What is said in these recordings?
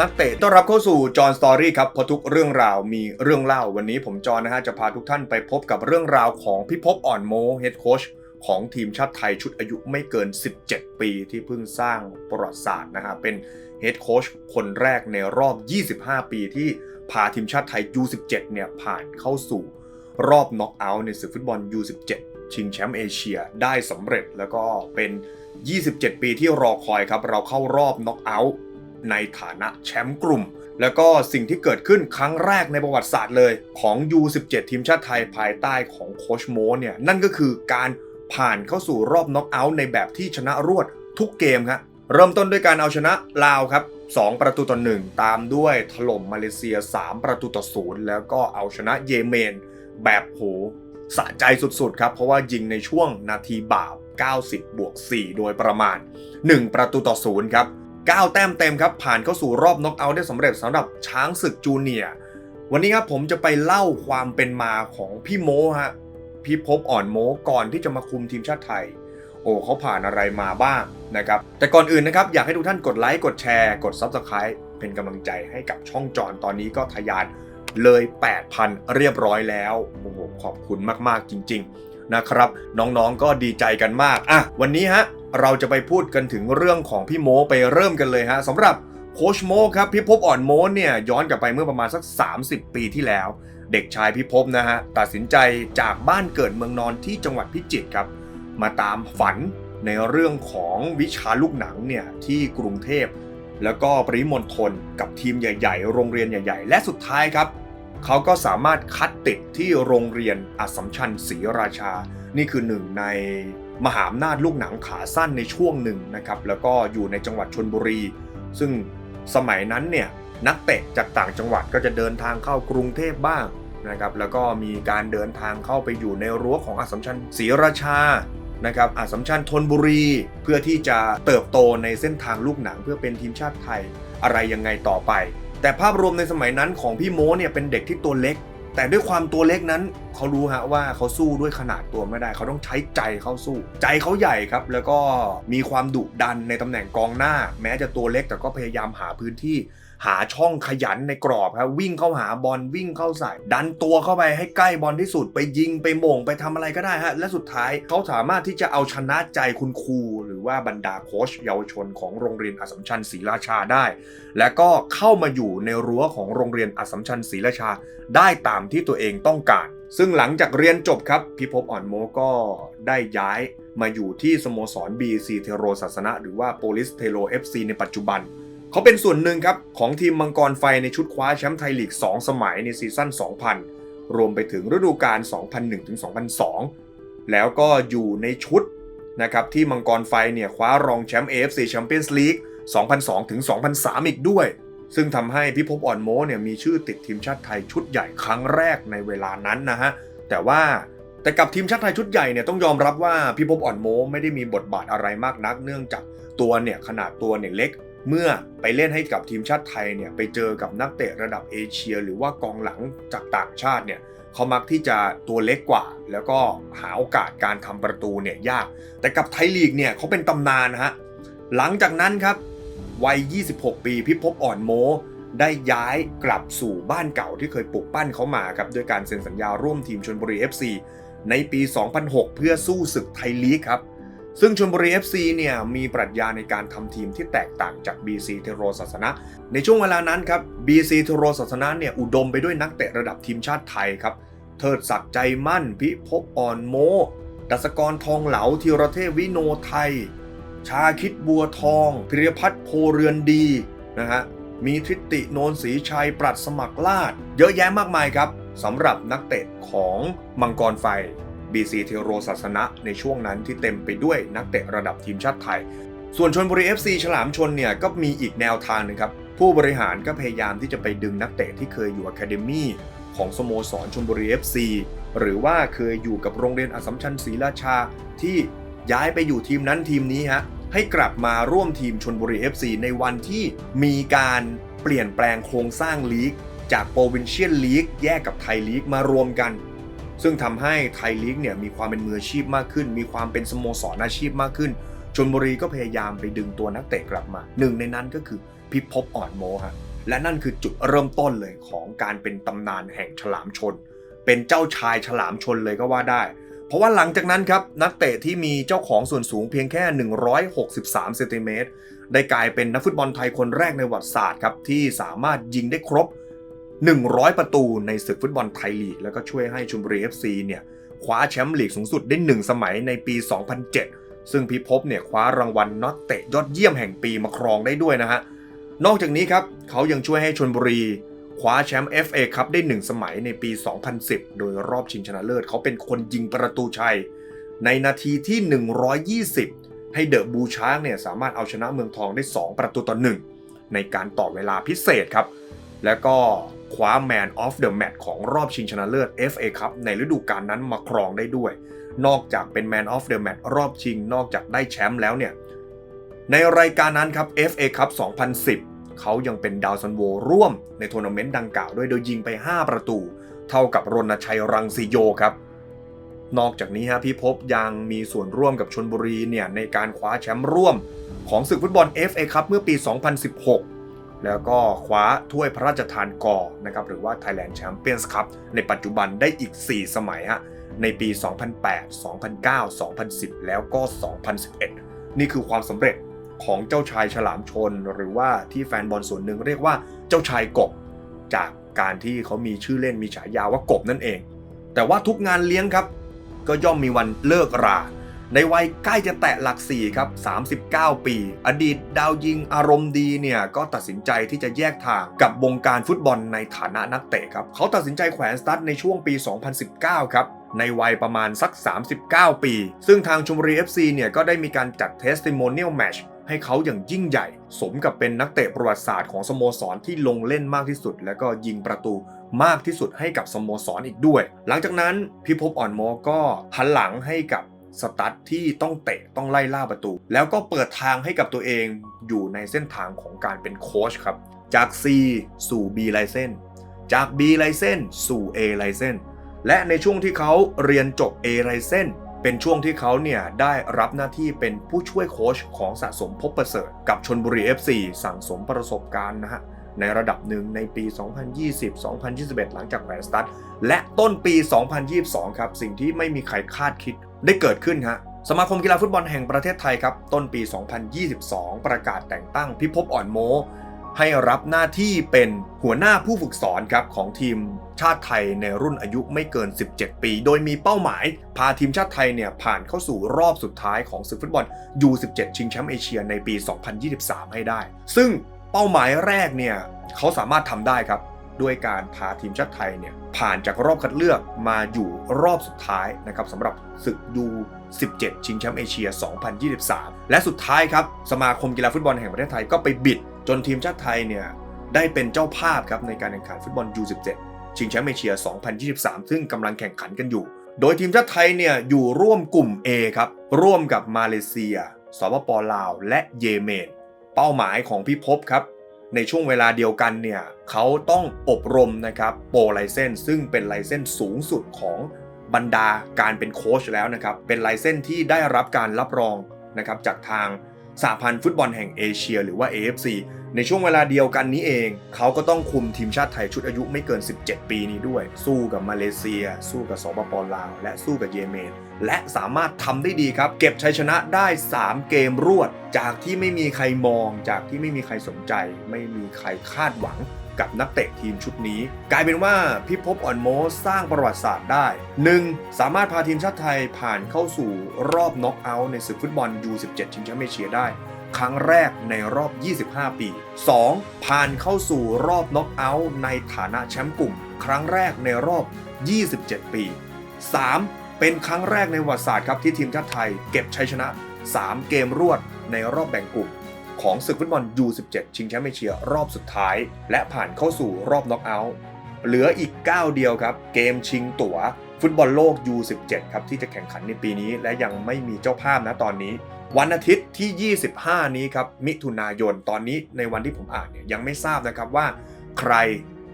นักเตะต้อนรับเข้าสู่จอห์นสตอรี่ครับเพราะทุกเรื่องราวมีเรื่องเล่าวันนี้ผมจอห์นนะฮะจะพาทุกท่านไปพบกับเรื่องราวของพี่พอ่อนโมเฮดโค้ชของทีมชาติไทยชุดอายุไม่เกิน 17 ปีที่เพิ่งสร้างประวัติศาสตร์นะฮะเป็นเฮดโค้ชคนแรกในรอบ 25 ปีที่พาทีมชาติไทย U17 เนี่ยผ่านเข้าสู่รอบน็อกเอาท์ในศึกฟุตบอล U17 ชิงแชมป์เอเชียได้สำเร็จแล้วก็เป็น 27 ปีที่รอคอยครับ เราเข้ารอบน็อกเอาท์ ในฐานะแชมป์กลุ่ม แล้วก็สิ่งที่เกิดขึ้นครั้งแรกในประวัติศาสตร์เลยของ U17 ทีมชาติไทยภายใต้ของโคชโมเนี่ยนั่นก็คือการผ่านเข้าสู่รอบน็อกเอาท์ในแบบที่ชนะรวดทุกเกมครับเริ่มต้นด้วยการเอาชนะลาวครับ 2 ประตูต่อ 1 ตามด้วยถล่มมาเลเซีย 3 ประตูต่อ0แล้วก็เอาชนะเยเมน แบบโหสะใจสุดๆ ครับ เพราะว่ายิงในช่วงนาทีบาป 90 บวก 4 โดยประมาณ 1 ประตูต่อ0ครับ 9 แต้มเต็มครับ ผ่านเข้าสู่รอบน็อกเอาท์ได้สำเร็จสำหรับช้างศึกจูเนียร์วันนี้ครับผมจะไปเล่าความเป็นมาของพี่โมฮะพี่พบอ่อนโมก่อนที่จะมาคุมทีมชาติไทย โอ้เขาผ่านอะไรมาบ้างนะครับ แต่ก่อนอื่นนะครับ อยากให้ทุกท่านกดไลค์กดแชร์กด Subscribe เป็นกำลังใจให้กับช่องจอนตอนนี้ก็ทะยานเลย 8,000 เรียบร้อยแล้วโอ้โหขอบคุณมากๆจริง ๆ นะครับ น้องๆก็ดีใจกันมากอะวันนี้ฮะเราจะไปพูดกันถึงเรื่องของพี่โมไปเริ่มกันเลยฮะสำหรับโคชโมครับพี่พบอ่อนโมเนี่ยย้อนกลับไปเมื่อประมาณสัก 30 ปีที่แล้ว เด็กชายพี่พบนะฮะตัดสินใจจากบ้านเกิดเมืองนอนที่จังหวัดพิจิตรครับ มาตามฝันในเรื่องของวิชาลูกหนังเนี่ยที่กรุงเทพ แล้วก็ปริมณฑลกับทีมใหญ่ ๆ โรงเรียนใหญ่ ๆ และสุดท้ายครับ เขาก็สามารถคัดติดที่โรงเรียนอัสสัมชัญศรีราชา นี่คือหนึ่งในมหาอำนาจลูกหนังขาสั้นในช่วงหนึ่งนะครับ แล้วก็อยู่ในจังหวัดชนบุรี ซึ่งสมัยนั้นเนี่ยนักเตะจากต่างจังหวัดก็จะเดินทางเข้ากรุงเทพบ้างนะครับแล้วก็มีการเดินทางเข้าไปอยู่ในรั้วของอัสสัมชัญศรีราชานะครับอัสสัมชัญธนบุรี เพื่อที่จะเติบโตในเส้นทางลูกหนังเพื่อเป็นทีมชาติไทยอะไรยังไงต่อไป แต่ภาพรวมในสมัยนั้นของพี่โมเนี่ยเป็นเด็กที่ตัวเล็ก แต่ด้วยความตัวเล็กนั้นเขารู้ฮะว่าเขาสู้ด้วยขนาดตัวไม่ได้ เขาต้องใช้ใจเข้าสู้ ใจเขาใหญ่ครับ แล้วก็มีความดุดันในตำแหน่งกองหน้า แม้จะตัวเล็กแต่ก็พยายามหาพื้นที่ หาช่องขยันในกรอบครับวิ่งเข้าหาบอลวิ่งเข้าใส่ ดันตัวเข้าไปให้ใกล้บอลที่สุดไปยิงไปโมงไปทำอะไรก็ได้ฮะและสุดท้ายเขาสามารถที่จะเอาชนะใจคุณครู หรือว่าบรรดาโค้ชเยาวชนของโรงเรียนอัสมชัญศรีราชาได้ และก็เข้ามาอยู่ในรั้วของโรงเรียนอัสมชัญศรีราชา ได้ตามที่ตัวเองต้องการ ซึ่งหลังจากเรียนจบครับพิภพอ่อนโมก็ได้ย้ายมาอยู่ที่สโมสร BC เทโรศาสนะหรือว่า Police t e r o FC ในปัจจุบัน เขาเป็นส่วนหนึ่งครับ ของทีมมังกรไฟในชุดคว้าแชมป์ไทยลีก 2 สมัยในซีซั่น 2000 รวมไปถึงฤดูกาล 2001-2002 แล้วก็อยู่ในชุดนะครับที่มังกรไฟเนี่ยคว้ารองแชมป์ AFC Champions League 2002-2003 อีกด้วย ซึ่งทำให้พิภพอ่อนโมเนี่ยมีชื่อติดทีมชาติไทยชุดใหญ่ครั้งแรกในเวลานั้นนะฮะ แต่ว่าแต่กับทีมชาติไทยชุดใหญ่เนี่ยต้องยอมรับว่าพิภพอ่อนโมไม่ได้มีบทบาทอะไรมากนัก เนื่องจากตัวเนี่ยขนาดตัวเนี่ยเล็ก เมื่อไปเล่นให้กับทีมชาติไทยเนี่ยไปเจอกับนักเตะระดับเอเชีย หรือว่ากองหลังจากต่างชาติเนี่ยเขามักที่จะตัวเล็กกว่า แล้วก็หาโอกาสการทำประตูเนี่ยยาก แต่กับไทยลีกเนี่ยเขาเป็นตำนานนะฮะหลังจากนั้นครับวัย 26 ปีพิภพอ่อนโมได้ย้ายกลับสู่บ้านเก่าที่เคยปลูกปั้นเขามาครับด้วยการเซ็นสัญญาร่วมทีมชนบุรี FC ในปี 2006 เพื่อสู้ศึกไทยลีกครับ ซึ่งชลบุรี FC เนี่ยมีปรัชญาในการทำทีมที่แตกต่างจาก BC เทโรศาสนะ ในช่วงเวลานั้นครับ BC เทโรศาสนะเนี่ยอุดมไปด้วยนักเตะระดับทีมชาติไทยครับ เทิดศักดิ์ใจมั่น พิภพอ่อนโม ดัสกรทองเหลาธีรเทพวิโนไทย ชาคิดบัวทอง พิรพัฒน์โพเรือนดีนะฮะ มีทิติโนนศรีชัย ปรัดสมัครลาด เยอะแยะมากมายครับสำหรับนักเตะของมังกรไฟ BC เทโรศาสนะในช่วงนั้นที่เต็มไปด้วยนักเตะระดับทีมชาติไทย ส่วนชนบุรี FC ฉลามชนเนี่ยก็มีอีกแนวทางหนึงครับ ผู้บริหารก็พยายามที่จะไปดึงนักเตะที่เคยอยู่อะคาเดมี่ของสโมสรชนบุรี FC หรือว่าเคยอยู่กับโรงเรียนอสมชัญศรีราชาที่ย้ายไปอยู่ทีมนั้นทีมนี้ฮะให้กลับมาร่วมทีมชนบุรี FC ในวันที่มีการเปลี่ยนแปลงโครงสร้างลีก จากโปรวินเชียนลีกแยกกับไทยลีกมารวมกัน ซึ่งทำให้ไทยลีกเนี่ยมีความเป็นมืออาชีพมากขึ้น มีความเป็นสโมสรอาชีพมากขึ้นชนบุรีก็พยายามไปดึงตัวนักเตะกลับมาหนึ่งในนั้นก็คือพิภพอ่อนโมฮะและนั่นคือจุดเริ่มต้นเลยของการเป็นตำนานแห่งฉลามชน เป็นเจ้าชายฉลามชนเลยก็ว่าได้ เพราะว่าหลังจากนั้นครับนักเตะที่มีเจ้าของส่วนสูงเพียงแค่ 163เซนติเมตรได้กลายเป็นนักฟุตบอลไทยคนแรกในประวัติศาสตร์ครับที่สามารถยิงได้ครบ 100 ประตูในศึกฟุตบอลไทยลีก แล้วก็ช่วยให้ชลบุรี FC เนี่ยคว้าแชมป์ลีกสูงสุดได้ 1 สมัยในปี 2007 ซึ่งพิภพเนี่ยคว้ารางวัลนักเตะยอดเยี่ยมแห่งปีมาครองได้ด้วยนะฮะ นอกจากนี้ครับเขายังช่วยให้ชลบุรีคว้าแชมป์ FA คัพได้ 1 สมัยในปี 2010 โดยรอบชิงชนะเลิศเขาเป็นคนยิงประตูชัย ในนาทีที่ 120 ให้เดอะบูช้างเนี่ยสามารถเอาชนะเมืองทองได้ 2 ประตูต่อ 1 ในการต่อเวลาพิเศษครับ แล้วก็ คว้า Man of the Match ของรอบชิงชนะเลิศ FA ครับในฤดูกาลนั้นมาครองได้ด้วย นอกจากเป็น Man of the Match รอบชิง นอกจากได้แชมป์แล้วเนี่ย ในรายการนั้นครับ FA ครับ 2010 เขายังเป็นดาวซันโวร่วมในทัวร์นาเมนต์ดังกล่าวด้วยโดยยิงไป 5 ประตู เท่ากับรณชัยรังสีโยครับนอกจากนี้ฮะพี่พบยังมีส่วนร่วมกับชนบุรีเนี่ยในการคว้าแชมป์ร่วมของศึกฟุตบอล FA ครับเมื่อปี 2016 แล้วก็คว้าถ้วยพระราชทานกอนะครับหรือว่า Thailand Champions Cup ในปัจจุบันได้อีก 4 สมัยฮะในปี 2008 2009 2010 แล้วก็ 2011 นี่คือความสำเร็จของเจ้าชายฉลามชน หรือว่าที่แฟนบอลส่วนหนึ่งเรียกว่าเจ้าชายกบ จากการที่เขามีชื่อเล่นมีฉายาว่ากบนั่นเอง แต่ว่าทุกงานเลี้ยงครับ ก็ย่อมมีวันเลิกรา ในวัยใกล้จะแตะหลักสี่ครับ39 ปี อดีตดาวยิงอารมณ์ดีเนี่ยก็ตัดสินใจที่จะแยกทางกับวงการฟุตบอลในฐานะนักเตะครับเขาตัดสินใจแขวนสตั๊ดในช่วงปี 2019 ครับในวัยประมาณสัก 39 ปี ซึ่งทางชมรี FC เนี่ยก็ได้มีการจัด testimonial match ให้เขาอย่างยิ่งใหญ่ สมกับเป็นนักเตะประวัติศาสตร์ของสโมสรที่ลงเล่นมากที่สุด และก็ยิงประตูมากที่สุดให้กับสโมสรอีกด้วย หลังจากนั้นพิภพอ่อนโมก็หันหลังให้กับ สตัดที่ต้องเตะต้องไล่ล่าประตู แล้วก็เปิดทางให้กับตัวเองอยู่ในเส้นทางของการเป็นโค้ชครับ จาก C สู่ B ไลเซนจาก B ไลเซนสู่ A ไลเซนและในช่วงที่เขาเรียนจบ A ไลเซนเป็นช่วงที่เขาเนี่ยได้รับหน้าที่เป็นผู้ช่วยโค้ชของสะสมพบประเสริฐ กับชนบุรี FC สั่งสมประสบการณ์นะฮะในระดับหนึ่งในปี 2020-2021 หลังจากแขวนสตัดและต้นปี 2022 ครับ สิ่งที่ไม่มีใครคาดคิด ได้เกิดขึ้นฮะสมาคมกีฬาฟุตบอลแห่งประเทศไทยครับ ต้นปี 2022 ประกาศแต่งตั้งพิภพอ่อนโม ให้รับหน้าที่เป็นหัวหน้าผู้ฝึกสอนครับของทีมชาติไทยในรุ่นอายุไม่เกิน 17 ปี โดยมีเป้าหมาย พาทีมชาติไทยเนี่ยผ่านเข้าสู่รอบสุดท้ายของศึกฟุตบอล U17 ชิงแชมป์เอเชียในปี 2023 ให้ได้ ซึ่งเป้าหมายแรกเนี่ยเขาสามารถทำได้ครับ ด้วยการพาทีมชาติไทยเนี่ยผ่านจากรอบคัดเลือกมาอยู่รอบสุดท้ายนะครับสำหรับศึก U17 ชิงแชมป์เอเชีย 2023 และสุดท้ายครับสมาคมกีฬาฟุตบอลแห่งประเทศไทยก็ไปบิด จนทีมชาติไทยเนี่ยได้เป็นเจ้าภาพครับในการแข่งขันฟุตบอล U17 ชิงแชมป์เอเชีย 2023 ซึ่งกำลังแข่งขันกันอยู่ โดยทีมชาติไทยเนี่ยอยู่ร่วมกลุ่ม A ครับร่วมกับมาเลเซีย สปปลาว และเยเมน เป้าหมายของพี่พบครับ ในช่วงเวลาเดียวกันเนี่ยเขาต้องอบรมนะครับโปรไลเซนซึ่งเป็นไลเซนสูงสุดของบรรดาการเป็นโค้ชแล้วนะครับ เป็นไลเซนที่ได้รับการรับรองนะครับจากทาง สหพันธ์ฟุตบอลแห่งเอเชีย หรือว่า AFC ในช่วงเวลาเดียวกันนี้เอง เขาก็ต้องคุมทีมชาติไทยชุดอายุไม่เกิน 17 ปีนี้ด้วย สู้กับมาเลเซีย สู้กับสปปลาว และสู้กับเยเมน และสามารถทำได้ดีครับ เก็บชัยชนะได้ 3 เกมรวด จากที่ไม่มีใครมอง จากที่ไม่มีใครสนใจ ไม่มีใครคาดหวัง กับนักเตะทีมชุดนี้ กลายเป็นว่าพิภพอ่อนโมสร้างประวัติศาสตร์ได้ 1. สามารถพาทีมชาติไทยผ่านเข้าสู่รอบน็อกเอาท์ในศึกฟุตบอล U17 ชิงแชมป์เอเชียได้ ครั้งแรกในรอบ 25 ปี 2. ผ่านเข้าสู่รอบน็อกเอาท์ในฐานะแชมป์กลุ่ม ครั้งแรกในรอบ 27 ปี 3. เป็นครั้งแรกในประวัติศาสตร์ครับที่ทีมชาติไทยเก็บชัยชนะ 3 เกมรวดในรอบแบ่งกลุ่ม ของศึกฟุตบอล U17 ชิงแชมป์เอเชียรอบสุดท้าย และผ่านเข้าสู่รอบน็อกเอาท์เหลืออีก9เดียวครับ เกมชิงตั๋วฟุตบอลโลก U17 ครับที่จะแข่งขันในปีนี้และยังไม่มีเจ้าภาพนะตอนนี้ วันอาทิตย์ที่ 25 นี้ครับมิถุนายนตอนนี้ในวันที่ผมอ่านเนี่ยยังไม่ทราบนะครับว่า ใคร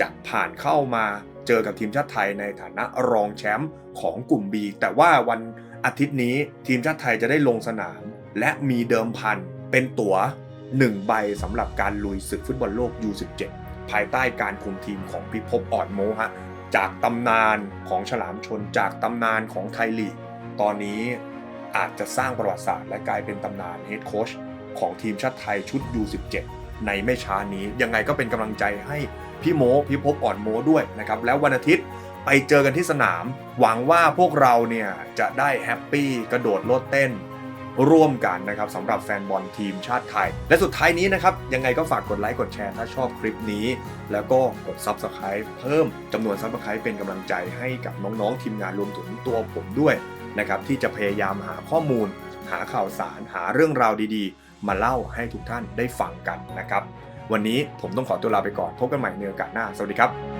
จะผ่านเข้ามาเจอกับทีมชาติไทยในฐานะรองแชมป์ของกลุ่ม B แต่ว่าวันอาทิตย์นี้ทีมชาติไทยจะได้ลงสนาม และมีเดิมพันเป็นตั๋ว 1 ใบสำหรับการลุยศึกฟุตบอลโลก U17 ภายใต้การคุมทีมของพิภพอ่อนโมฮะจากตำนานของฉลามชนจากตำนานของไทยลีก ตอนนี้อาจจะสร้างประวัติศาสตร์และกลายเป็นตำนานเฮดโค้ชของทีมชาติไทยชุด U17 ในไม่ช้านี้ยังไงก็เป็นกำลังใจให้พี่โมพี่พบอ่อนโมด้วยนะครับ แล้ววันอาทิตย์ไปเจอกันที่สนาม หวังว่าพวกเราเนี่ยจะได้แฮปปี้กระโดดโลดเต้น ร่วมกันนะครับสำหรับแฟนบอลทีมชาติไทย และสุดท้ายนี้นะครับ ยังไงก็ฝากกดไลค์กดแชร์ถ้าชอบคลิปนี้ แล้วก็กด Subscribe เพิ่มจำนวน Subscribe เป็นกำลังใจให้กับน้องๆ ทีมงานรวมถึงตัวผมด้วยนะครับที่จะพยายามหาข้อมูล หาข่าวสารหาเรื่องราวดีๆ มาเล่าให้ทุกท่านได้ฟังกันนะครับ วันนี้ผมต้องขอตัวลาไปก่อนพบกันใหม่ในโอกาสหน้า สวัสดีครับ